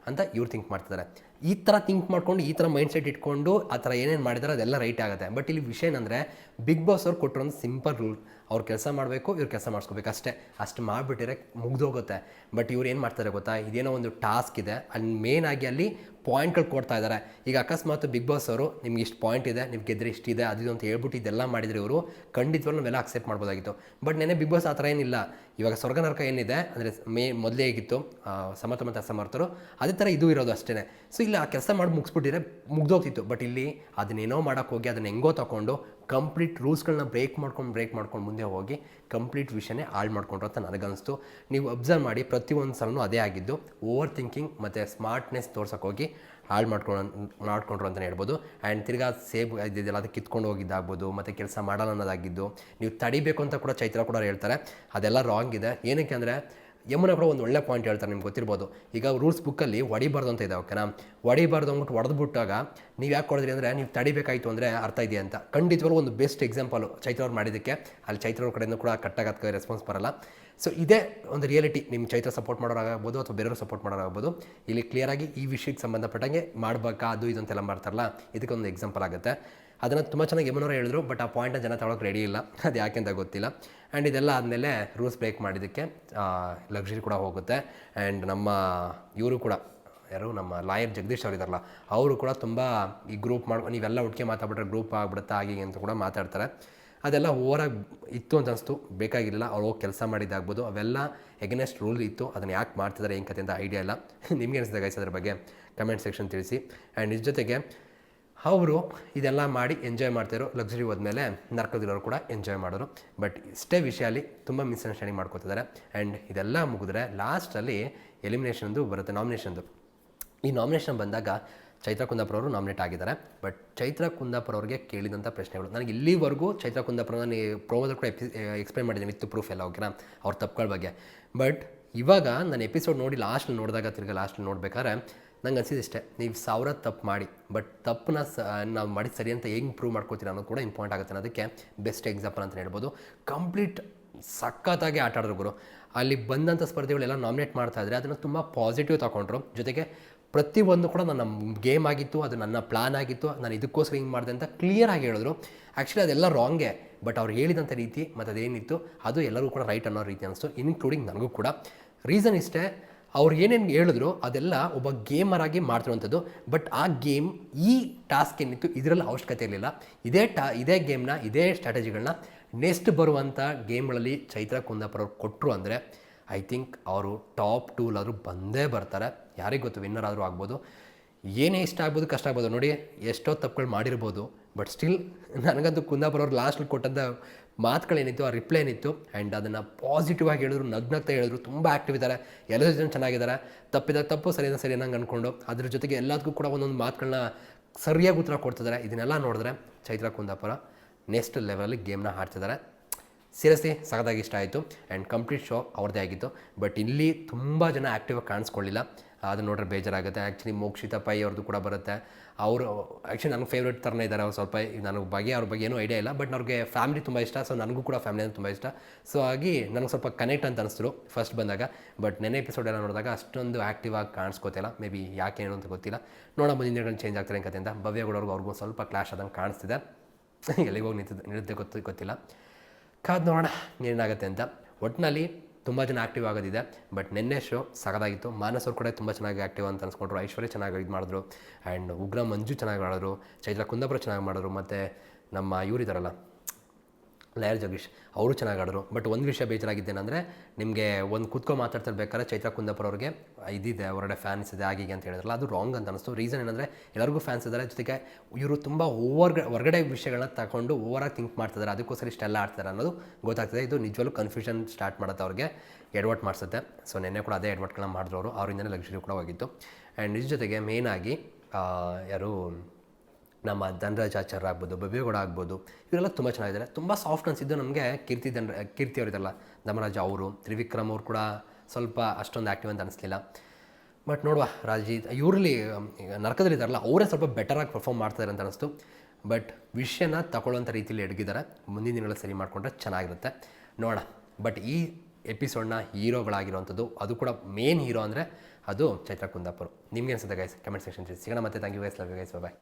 ಅಂತ ಇವ್ರು ಥಿಂಕ್ ಮಾಡ್ತಿದ್ದಾರೆ ಈ ಥರ ಥಿಂಕ್ ಮಾಡ್ಕೊಂಡು, ಈ ಥರ ಮೈಂಡ್ ಸೆಟ್ ಇಟ್ಕೊಂಡು, ಆ ಥರ ಏನೇನು ಮಾಡಿದಾರೆ ಅದೆಲ್ಲ ರೈಟ್ ಆಗುತ್ತೆ. ಬಟ್ ಇಲ್ಲಿ ವಿಷಯ ಏನಂದರೆ ಬಿಗ್ ಬಾಸ್ ಅವ್ರು ಕೊಟ್ಟಿರೋ ಒಂದು ಸಿಂಪಲ್ ರೂಲ್ ಅವ್ರು ಕೆಲಸ ಮಾಡಬೇಕು, ಇವ್ರು ಕೆಲಸ ಮಾಡಿಸ್ಕೋಬೇಕು ಅಷ್ಟೇ. ಅಷ್ಟು ಮಾಡಿಬಿಟ್ಟಿರೆ ಮುಗ್ದೋಗುತ್ತೆ. ಬಟ್ ಇವ್ರು ಏನು ಮಾಡ್ತಾರೆ ಗೊತ್ತಾ? ಇದೇನೋ ಒಂದು ಟಾಸ್ಕ್ ಇದೆ. ಅಲ್ಲಿ ಮೇನ್ ಆಗಿ ಅಲ್ಲಿ ಪಾಯಿಂಟ್ಗಳು ಕೊಡ್ತಾ ಇದ್ದಾರೆ ಈಗ ಅಕಸ್ಮಾತ್ ಬಿಗ್ ಬಾಸ್ ಅವರು, ನಿಮ್ಗೆ ಇಷ್ಟು ಪಾಯಿಂಟ್ ಇದೆ ನಿಮ್ಗೆ ಗೆದ್ರೆ ಇಷ್ಟಿದೆ ಅದು ಅಂತ ಹೇಳ್ಬಿಟ್ಟು ಇದೆಲ್ಲ ಮಾಡಿದರೆ ಇವರು ಖಂಡಿತವಾಗ್ಲೂ ನಾವೆಲ್ಲ ಅಕ್ಸೆಪ್ಟ್ ಮಾಡ್ಬೋದಾಗಿತ್ತು. ಬಟ್ ನೆನೆ ಬಿಗ್ ಬಾಸ್ ಆ ಥರ ಏನಿಲ್ಲ. ಇವಾಗ ಸ್ವರ್ಗ ನರಕ ಏನಿದೆ ಅಂದರೆ ಮೇ ಮೊದಲೇ ಹೇಗಿತ್ತು ಸಮರ್ಥ ಮತ್ತು ಅಸಮರ್ಥರು, ಅದೇ ಥರ ಇದು ಇರೋದು ಅಷ್ಟೇ ಸೊ ಇಲ್ಲಿ ಆ ಕೆಲಸ ಮಾಡಿ ಮುಗಿಸ್ಬಿಟ್ಟಿದ್ರೆ ಮುಗ್ದೋಗ್ತಿತ್ತು. ಬಟ್ ಇಲ್ಲಿ ಅದನ್ನೇನೋ ಮಾಡೋಕ್ಕೆ ಹೋಗಿ, ಅದನ್ನ ಹೆಂಗೋ ತೊಗೊಂಡು ಕಂಪ್ಲೀಟ್ ರೂಲ್ಸ್ಗಳನ್ನ ಬ್ರೇಕ್ ಮಾಡ್ಕೊಂಡು ಬ್ರೇಕ್ ಮಾಡ್ಕೊಂಡು ಮುಂದೆ ಹೋಗಿ ಕಂಪ್ಲೀಟ್ ವಿಷಯನೇ ಹಾಳು ಮಾಡ್ಕೊಂಡ್ರು ಅಂತ ನನಗನ್ನಿಸ್ತು ನೀವು ಅಬ್ಸರ್ವ್ ಮಾಡಿ, ಪ್ರತಿಯೊಂದು ಸಲನೂ ಅದೇ ಆಗಿದ್ದು ಓವರ್ ಥಿಂಕಿಂಗ್ ಮತ್ತು ಸ್ಮಾರ್ಟ್ನೆಸ್ ತೋರ್ಸೋಕೆ ಹೋಗಿ ಹಾಳು ಮಾಡ್ಕೊಂಡು ಮಾಡ್ಕೊಂಡ್ರು ಅಂತಲೇ ಹೇಳ್ಬೋದು. ಆ್ಯಂಡ್ ತಿರ್ಗಾ ಸೇಬ್ ಇದೆಲ್ಲ ಅದು ಕಿತ್ಕೊಂಡು ಹೋಗಿದ್ದಾಗ್ಬೋದು, ಮತ್ತು ಕೆಲಸ ಮಾಡಲ್ಲ ಅನ್ನೋದಾಗಿದ್ದು, ನೀವು ತಡಿಬೇಕು ಅಂತ ಕೂಡ ಚೈತ್ರ ಕೂಡ ಹೇಳ್ತಾರೆ. ಅದೆಲ್ಲ ರಾಂಗ್ ಇದೆ. ಏನಕ್ಕೆ ಅಂದರೆ ಯಮುನಾ ಕೂಡ ಒಂದು ಒಳ್ಳೆ ಪಾಯಿಂಟ್ ಹೇಳ್ತಾರೆ, ನಿಮ್ಗೆ ಗೊತ್ತಿರ್ಬೋದು. ಈಗ ರೂಲ್ಸ್ ಬುಕ್ಕಲ್ಲಿ ಹೊಡಿಬಾರ್ದು ಅಂತ ಇದೆ ಓಕೆನಾ ಹೊಡಿಬಾರ್ದು ಅಂದ್ಬಿಟ್ಟು ಹೊಡೆದ್ಬಿಟ್ಟಾಗ ನೀವು ಯಾಕೆ ಹೊಡೆದ್ರಿ ಅಂದರೆ, ನೀವು ತಡಿಬೇಕಾಯಿತು ಅಂದರೆ ಅರ್ಥ ಇದೆಯಾ ಅಂತ. ಖಂಡಿತವಾಗ್ಲೂ ಒಂದು ಬೆಸ್ಟ್ ಎಕ್ಸಾಂಪಲು ಚೈತ್ರ ಅವ್ರು ಮಾಡಿದ್ದಕ್ಕೆ. ಅಲ್ಲಿ ಚೈತ್ರ ಅವ್ರ ಕಡೆಯಿಂದ ಕೂಡ ಕಟ್ಟಾಗತ್ತೆ ರೆಸ್ಪಾನ್ಸ್ ಬರಲ್ಲ. ಸೊ ಇದೇ ಒಂದು ರಿಯಾಲಿಟಿ ನಿಮ್ಮ ಚೈತ್ರ ಸಪೋರ್ಟ್ ಮಾಡೋರಾಗಬಹುದು ಅಥವಾ ಬೇರೆಯವರು ಸಪೋರ್ಟ್ ಮಾಡೋರಾಗ್ಬೋದು. ಇಲ್ಲಿ ಕ್ಲಿಯರಾಗಿ ಈ ವಿಷಯಕ್ಕೆ ಸಂಬಂಧಪಟ್ಟಂಗೆ ಮಾಡಬೇಕಾ, ಅದು ಇದು ಅಂತೆಲ್ಲ ಮಾಡ್ತಾರಲ್ಲ? ಇದಕ್ಕೆ ಒಂದು ಎಕ್ಸಾಂಪಲ್ ಆಗುತ್ತೆ. ಅದನ್ನು ತುಂಬ ಚೆನ್ನಾಗಿ ಯಮುನವ್ರು ಹೇಳಿದ್ರು ಬಟ್ ಆ ಪಾಯಿಂಟನ್ನು ಜನ ತಗೊಳಕ್ಕೆ ರೆಡಿ ಇಲ್ಲ. ಅದು ಯಾಕೆ ಅಂತ ಗೊತ್ತಿಲ್ಲ. ಆ್ಯಂಡ್ ಇದೆಲ್ಲ ಆದಮೇಲೆ ರೂಲ್ಸ್ ಬ್ರೇಕ್ ಮಾಡಿದ್ದಕ್ಕೆ ಲಕ್ಸುರಿ ಕೂಡ ಹೋಗುತ್ತೆ. ಆ್ಯಂಡ್ ನಮ್ಮ, ಇವರು ಕೂಡ, ಯಾರು? ನಮ್ಮ ಲಾಯರ್ ಜಗದೀಶ್ ಅವ್ರು ಇದ್ದಾರಲ್ಲ ಅವರು ಕೂಡ ತುಂಬ ಈ ಗ್ರೂಪ್ ಮಾಡಿ, ನೀವೆಲ್ಲ ಒಟ್ಟಿಗೆ ಮಾತಾಡ್ಬಿಟ್ರೆ ಗ್ರೂಪ್ ಆಗ್ಬಿಡುತ್ತಾ, ಹಾಗೆ ಅಂತ ಕೂಡ ಮಾತಾಡ್ತಾರೆ. ಅದೆಲ್ಲ ಓವರಾಗಿ ಇತ್ತು ಅಂತ ಅನಿಸ್ತು, ಬೇಕಾಗಿರಲಿಲ್ಲ. ಅವ್ರು ಹೋಗಿ ಕೆಲಸ ಮಾಡಿದ್ದಾಗ್ಬೋದು. ಅವೆಲ್ಲ ಎಗನೆಸ್ಟ್ ರೂಲ್ ಇತ್ತು. ಅದನ್ನು ಯಾಕೆ ಮಾಡ್ತಿದ್ದಾರೆ ಏನು ಕತೆ ಅಂತ ಐಡಿಯಾ ಇಲ್ಲ. ನಿಮಗೆ ಅನಿಸಿದೆ ಗೈಸ್ ಅದ್ರ ಬಗ್ಗೆ? ಕಮೆಂಟ್ ಸೆಕ್ಷನ್ ತಿಳಿಸಿ. ಆ್ಯಂಡ್ ಇದ್ರ ಜೊತೆಗೆ ಅವರು ಇದೆಲ್ಲ ಮಾಡಿ ಎಂಜಾಯ್ ಮಾಡ್ತಾಯಿರೋ ಲಕ್ಸುರಿ ಹೋದ್ಮೇಲೆ ನರ್ಕದಿರೋರು ಕೂಡ ಎಂಜಾಯ್ ಮಾಡೋರು. ಬಟ್ ಇಷ್ಟೇ ವಿಷಯಲ್ಲಿ ತುಂಬ ಮಿಸ್ಅಂಡರ್ಸ್ಟ್ಯಾಂಡಿಂಗ್ ಮಾಡ್ಕೋತಿದ್ದಾರೆ. ಆ್ಯಂಡ್ ಇದೆಲ್ಲ ಮುಗಿದ್ರೆ ಲಾಸ್ಟಲ್ಲಿ ಎಲಿಮಿನೇಷನ್ದು ಬರುತ್ತೆ ನಾಮಿನೇಷನ್ದು ಈ ನಾಮಿನೇಷನ್ ಬಂದಾಗ ಚೈತ್ರ ಕುಂದಾಪುರ ಅವರು ನಾಮಿನೇಟ್ ಆಗಿದ್ದಾರೆ. ಬಟ್ ಚೈತ್ರ ಕುಂದಾಪುರ ಅವ್ರಿಗೆ ಕೇಳಿದಂಥ ಪ್ರಶ್ನೆಗಳು. ನನಗೆ ಇಲ್ಲಿವರೆಗೂ ಚೈತ್ರ ಕುಂದಾಪುರ ನಾನು ಪ್ರೋಮೋದಲ್ಲಿ ಕೂಡ ಎಕ್ಸ್ಪ್ಲೈನ್ ಮಾಡಿದ್ದೀನಿ, ವಿತ್ ಪ್ರೂಫ್ ಎಲ್ಲ ಓಕೆನಾ ಅವ್ರ ತಪ್ಪುಗಳ ಬಗ್ಗೆ. ಬಟ್ ಇವಾಗ ನಾನು ಎಪಿಸೋಡ್ ನೋಡಿ ಲಾಸ್ಟ್ ನೋಡಿದಾಗ ತಿರ್ಗಿ ಲಾಸ್ಟ್ ನೋಡ್ಬೇಕಾದ್ರೆ ನಂಗೆ ಅನ್ಸಿದ್ದು ಇಷ್ಟೇ, ನೀವು ಸಾವಿರ ತಪ್ಪು ಮಾಡಿ ಬಟ್ ತಪ್ಪನ್ನ ಸ, ನಾವು ಮಾಡಿ ಸರಿ ಅಂತ ಹೆಂಗೆ ಪ್ರೂವ್ ಮಾಡ್ಕೋತೀರ ಅನ್ನೋದು ಕೂಡ ಇಂಪಾರ್ಟೆಂಟ್ ಆಗುತ್ತೆ ಅದಕ್ಕೆ ಬೆಸ್ಟ್ ಎಕ್ಸಾಂಪಲ್ ಅಂತ ಹೇಳ್ಬೋದು. ಕಂಪ್ಲೀಟ್ ಸಖತ್ತಾಗಿ ಆಟ ಆಡಿದ್ರು ಗುರು. ಅಲ್ಲಿ ಬಂದಂಥ ಸ್ಪರ್ಧೆಗಳೆಲ್ಲ ನಾಮಿನೇಟ್ ಮಾಡ್ತಾ ಇದ್ರೆ ಅದನ್ನು ತುಂಬ ಪಾಸಿಟಿವ್ ತಗೊಂಡ್ರು. ಜೊತೆಗೆ ಪ್ರತಿಯೊಂದು ಕೂಡ ನನ್ನ ಗೇಮ್ ಆಗಿತ್ತು, ಅದು ನನ್ನ ಪ್ಲಾನ್ ಆಗಿತ್ತು, ನಾನು ಇದಕ್ಕೋಸ್ಕರ ಹಿಂಗೆ ಮಾಡಿದೆ ಅಂತ ಕ್ಲಿಯರಾಗಿ ಹೇಳಿದ್ರು. ಆ್ಯಕ್ಚುಲಿ ಅದೆಲ್ಲ ರಾಂಗೇ ಬಟ್ ಅವ್ರು ಹೇಳಿದಂಥ ರೀತಿ ಮತ್ತು ಅದೇನಿತ್ತು ಅದು ಎಲ್ಲರಿಗೂ ಕೂಡ ರೈಟ್ ಅನ್ನೋ ರೀತಿ ಅನಿಸ್ತು ಇನ್ಕ್ಲೂಡಿಂಗ್ ನನಗೂ ಕೂಡ. ರೀಸನ್ ಇಷ್ಟೇ ಅವ್ರು ಏನೇನು ಹೇಳಿದ್ರು ಅದೆಲ್ಲ ಒಬ್ಬ ಗೇಮರ್ ಆಗಿ ಮಾಡ್ತಿರುವಂಥದ್ದು. ಬಟ್ ಆ ಗೇಮ್ ಈ ಟಾಸ್ಕ್ ಏನಿತ್ತು ಇದರಲ್ಲಿ ಅವಶ್ಯಕತೆ ಇರಲಿಲ್ಲ. ಇದೇ ಟಾ ಇದೇ ಗೇಮ್ನ ಇದೇ ಸ್ಟ್ರಾಟಜಿಗಳನ್ನ ನೆಕ್ಸ್ಟ್ ಬರುವಂಥ ಗೇಮ್ಗಳಲ್ಲಿ ಚೈತ್ರ, ಕುಂದಾಪುರ ಅವ್ರು ಕೊಟ್ಟರು ಅಂದರೆ ಐ ಥಿಂಕ್ ಅವರು ಟಾಪ್ ಟೂಲಾದರೂ ಬಂದೇ ಬರ್ತಾರೆ. ಯಾರಿಗೆ ಗೊತ್ತು ವಿನ್ನರ್ ಆದರೂ ಆಗ್ಬೋದು. ಏನೇ ಇಷ್ಟ ಆಗ್ಬೋದು, ಕಷ್ಟ ಆಗ್ಬೋದು. ನೋಡಿ, ಎಷ್ಟೋ ತಪ್ಪುಗಳು ಮಾಡಿರ್ಬೋದು. ಬಟ್ ಸ್ಟಿಲ್ ನನಗಂತೂ ಕುಂದಾಪುರ ಅವ್ರು ಲಾಸ್ಟಲ್ಲಿ ಕೊಟ್ಟಂಥ ಮಾತುಗಳೇನಿತ್ತು, ಆ ರಿಪ್ಲೈ ಏನಿತ್ತು ಆ್ಯಂಡ್ ಅದನ್ನು ಪಾಸಿಟಿವ್ ಆಗಿ ಹೇಳಿದ್ರು, ನಗ್ನಗ್ತಾ ಹೇಳಿದ್ರು, ತುಂಬ ಆ್ಯಕ್ಟಿವ್ ಇದ್ದಾರೆ. ಎಲ್ಲರೂ ಜನ ಚೆನ್ನಾಗಿದ್ದಾರೆ. ತಪ್ಪಿದಾಗ ತಪ್ಪು ಸರಿಯಾದ ಸರಿ ನಂಗೆ ಅಂದ್ಕೊಂಡು ಅದ್ರ ಜೊತೆಗೆ ಎಲ್ಲದಕ್ಕೂ ಕೂಡ ಒಂದೊಂದು ಮಾತುಗಳನ್ನ ಸರಿಯಾಗಿ ಉತ್ತರ ಕೊಡ್ತಿದ್ದಾರೆ. ಇದನ್ನೆಲ್ಲ ನೋಡಿದ್ರೆ ಚೈತ್ರ ಕುಂದಾಪುರ ನೆಕ್ಸ್ಟ್ ಲೆವೆಲಲ್ಲಿ ಗೇಮ್ನ ಆಡ್ತಿದ್ದಾರೆ. ಸೀರಿಯಸ್ಲಿ ಸಗದಾಗಿ ಇಷ್ಟ ಆಯಿತು ಆ್ಯಂಡ್ ಕಂಪ್ಲೀಟ್ ಶೋ ಅವ್ರದ್ದೇ ಆಗಿತ್ತು. ಬಟ್ ಇಲ್ಲಿ ತುಂಬ ಜನ ಆ್ಯಕ್ಟಿವಾಗಿ ಕಾಣಿಸ್ಕೊಳ್ಳಿಲ್ಲ. ಅದು ನೋಡ್ರೆ ಬೇಜಾರಾಗುತ್ತೆ. ಆ್ಯಕ್ಚುಲಿ ಮೋಕ್ಷಿತ ಪೈ ಅವ್ರದ್ದು ಕೂಡ ಬರುತ್ತೆ. ಅವರು ಆ್ಯಕ್ಚುಲಿ ನನಗೆ ಫೇವ್ರೇಟ್ ಥರನೇ ಇದ್ದಾರೆ ಅವ್ರು ಸ್ವಲ್ಪ, ನನಗೆ ಬಗ್ಗೆ, ಅವ್ರ ಬಗ್ಗೆ ಏನೂ ಐಡಿಯಾ ಇಲ್ಲ ಬಟ್ ಅವ್ರಿಗೆ ಫ್ಯಾಮಿಲಿ ತುಂಬ ಇಷ್ಟ ಸೊ ನನಗೂ ಕೂಡ ಫ್ಯಾಮಿಲಿ ಅಂದ್ರೆ ತುಂಬ ಇಷ್ಟ. ಸೊ ಆಗಿ ನನಗೆ ಸ್ವಲ್ಪ ಕನೆಕ್ಟ್ ಅಂತ ಅನಿಸ್ತು ಫಸ್ಟ್ ಬಂದಾಗ. ಬಟ್ ನೆನೆ ಎಪಿಸೋಡ್ ಎಲ್ಲ ನೋಡಿದಾಗ ಅಷ್ಟೊಂದು ಆ್ಯಕ್ಟಿವ್ ಆಗಿ ಕಾಣಿಸ್ಕೋತಿಲ್ಲ. ಮೇ ಬಿ ಯಾಕೆ ಏನು ಅಂತ ಗೊತ್ತಿಲ್ಲ. ನೋಡೋ ಮುಂದಿನ ಚೇಂಜ್ ಆಗ್ತಾರೆ ಕಥೆಯಿಂದ ಭವ್ಯಗೌಡವ್ರಿಗೂ ಅವ್ರಿಗೂ ಸ್ವಲ್ಪ ಕ್ಲಾಶ್ ಆದಂಗೆ ಕಾಣಿಸ್ತಿದೆ. ಎಲ್ಲಿಗೆ ಹೋಗಿ ನಿಂತಿದ್ದೆ ಗೊತ್ತಿಲ್ಲ. ಕಾದು ನೋಡೋಣ, ಏನಾಗುತ್ತೆ ಅಂತ. ಒಟ್ಟಿನಲ್ಲಿ ತುಂಬ ಜನ ಆ್ಯಕ್ಟಿವ್ ಆಗೋದಿದೆ ಬಟ್ ನಿನ್ನೆ ಶೋ ಸಗದಾಗಿತ್ತು ಮಾನಸ್ ಅವ್ರು ಕೂಡ ತುಂಬ ಚೆನ್ನಾಗಿ ಆ್ಯಕ್ಟಿವ್ ಅಂತ ಅನ್ಸ್ಕೊಂಡ್ರು. ಐಶ್ವರ್ಯ ಚೆನ್ನಾಗಿ ಇದು ಮಾಡಿದ್ರು. ಆ್ಯಂಡ್ ಉಗ್ರ ಮಂಜು ಚೆನ್ನಾಗಿ ಮಾಡಿದ್ರು ಚೈತ್ರ ಕುಂದಾಪುರ ಚೆನ್ನಾಗಿ ಮಾಡಿದ್ರು. ಮತ್ತು ನಮ್ಮ ಇವರಿದ್ದಾರಲ್ಲ ಲಯರ್ ಜಗೀಶ್ ಅವರು ಚೆನ್ನಾಗಿ ಆಡಿದ್ರು. ಬಟ್ ಒಂದು ವಿಷಯ ಬೇಜಾರಾಗಿದ್ದೇನೆಂದರೆ ನಿಮಗೆ ಒಂದು ಕೂತ್ಕೊಂಡು ಮಾತಾಡ್ತಿರ್ಬೇಕಾದ್ರೆ ಚೈತ್ರ ಕುಂದಾಪುರ ಅವ್ರಿಗೆ ಇದಿದೆ, ಹೊರಗಡೆ ಫ್ಯಾನ್ಸ್ ಇದೆ ಆಗಿಗೆ ಅಂತ ಹೇಳಿದ್ರಲ್ಲ, ಅದು ರಾಂಗ್ ಅಂತ ಅನಿಸ್ತು. ರೀಸನ್ ಏನಂದರೆ ಎಲ್ಲರಿಗೂ ಫ್ಯಾನ್ಸ್ ಇದ್ದಾರೆ ಜೊತೆಗೆ ಇವರು ತುಂಬ ಓವರ್ ಹೊರಗಡೆ ವಿಷಯಗಳನ್ನ ತಗೊಂಡು ಓವರಾಗಿ ಥಿಂಕ್ ಮಾಡ್ತಿದ್ದಾರೆ ಅದಕ್ಕೋಸ್ಕರ ಇಷ್ಟೆಲ್ಲ ಆಡ್ತಾರೆ ಅನ್ನೋದು ಗೊತ್ತಾಗ್ತದೆ. ಇದು ನಿಜವಾಗ್ಲೂ ಕನ್ಫ್ಯೂಷನ್ ಸ್ಟಾರ್ಟ್ ಮಾಡುತ್ತೆ ಅವ್ರಿಗೆ ಎಡ್ವರ್ಟ್ ಮಾಡಿಸುತ್ತೆ. ಸೊ ನೆನ್ನೆ ಕೂಡ ಅದೇ ಎಡ್ವರ್ಟ್ಗಳನ್ನ ಮಾಡಿದ್ರು ಅವರು. ಅವರಿಂದನೇ ಲಕ್ಸುರಿ ಕೂಡ ಹೋಗಿತ್ತು. ಆ್ಯಂಡ್ ಇದ್ರ ಜೊತೆಗೆ ಮೇಯ್ನಾಗಿ ಯಾರು ನಮ್ಮ ಧನರಾಜ್ ಆಚಾರ್ಯ ಆಗ್ಬೋದು ಬಬೇಗೌಡ ಆಗ್ಬೋದು, ಇವರೆಲ್ಲ ತುಂಬ ಚೆನ್ನಾಗಿದ್ದಾರೆ. ತುಂಬ ಸಾಫ್ಟ್ ಅನಿಸಿದ್ದು ನಮಗೆ ಕೀರ್ತಿ ಧನ, ಕೀರ್ತಿ ಅವರಿದ್ದಲ್ಲ ಧಮರಾಜ ಅವರು, ತ್ರಿವಿಕ್ರಮ್ ಅವರು ಕೂಡ ಸ್ವಲ್ಪ ಅಷ್ಟೊಂದು ಆ್ಯಕ್ಟಿವ್ ಅಂತ ಅನಿಸ್ಲಿಲ್ಲ. ಬಟ್ ನೋಡುವ ರಾಜೀತ್ ಇವರಲ್ಲಿ ನರಕದಲ್ಲಿದ್ದಾರಲ್ಲ ಅವರೇ ಸ್ವಲ್ಪ ಬೆಟರಾಗಿ ಪರ್ಫಾರ್ಮ್ ಮಾಡ್ತಾರೆ ಅಂತ ಅನಿಸ್ತು. ಬಟ್ ವಿಷಯನ ತಗೊಳ್ಳೋಂಥ ರೀತಿಯಲ್ಲಿ ಎಡಗಿದ್ದಾರೆ. ಮುಂದಿನ ದಿನಗಳಲ್ಲಿ ಸರಿ ಮಾಡಿಕೊಂಡ್ರೆ ಚೆನ್ನಾಗಿರುತ್ತೆ. ನೋಡೋಣ. ಬಟ್ ಈ ಎಪಿಸೋಡ್ನ ಹೀರೋಗಳಾಗಿರುವಂಥದ್ದು, ಅದು ಕೂಡ ಮೇನ್ ಹೀರೋ ಅಂದರೆ ಅದು ಚೈತ್ರ ಕುಂದಾಪುರ್. ನಿಮ್ಗೆ ಅನಿಸುತ್ತೆ ಗೈಸ್ ಕಮೆಂಟ್ ಸೆಕ್ಷನ್ ಸಿಗೋಣ ಮತ್ತೆ. Thank you guys love you guys bye